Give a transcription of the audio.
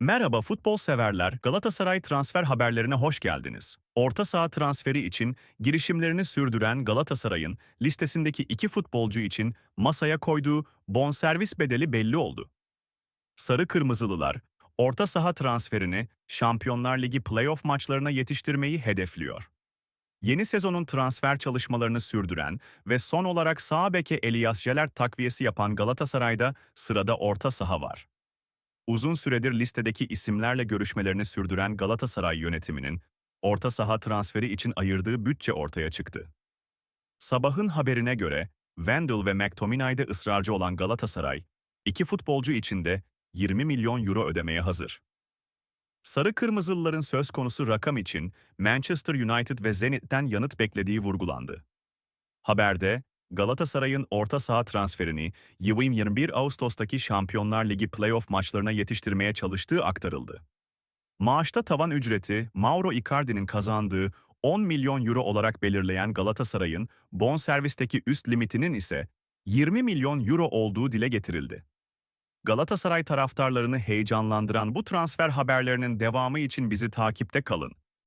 Merhaba futbol severler, Galatasaray transfer haberlerine hoş geldiniz. Orta saha transferi için girişimlerini sürdüren Galatasaray'ın listesindeki iki futbolcu için masaya koyduğu bonservis bedeli belli oldu. Sarı Kırmızılılar, orta saha transferini Şampiyonlar Ligi playoff maçlarına yetiştirmeyi hedefliyor. Yeni sezonun transfer çalışmalarını sürdüren ve son olarak sağ beke Elias Jeler takviyesi yapan Galatasaray'da sırada orta saha var. Uzun süredir listedeki isimlerle görüşmelerini sürdüren Galatasaray yönetiminin orta saha transferi için ayırdığı bütçe ortaya çıktı. Sabahın haberine göre Wendel ve McTominay'da ısrarcı olan Galatasaray, iki futbolcu için de 20 milyon euro ödemeye hazır. Sarı Kırmızılıların söz konusu rakam için Manchester United ve Zenit'ten yanıt beklediği vurgulandı. Haberde, Galatasaray'ın orta saha transferini 21 Ağustos'taki Şampiyonlar Ligi playoff maçlarına yetiştirmeye çalıştığı aktarıldı. Maaşta tavan ücreti Mauro Icardi'nin kazandığı 10 milyon euro olarak belirleyen Galatasaray'ın bonservisteki üst limitinin ise 20 milyon euro olduğu dile getirildi. Galatasaray taraftarlarını heyecanlandıran bu transfer haberlerinin devamı için bizi takipte kalın.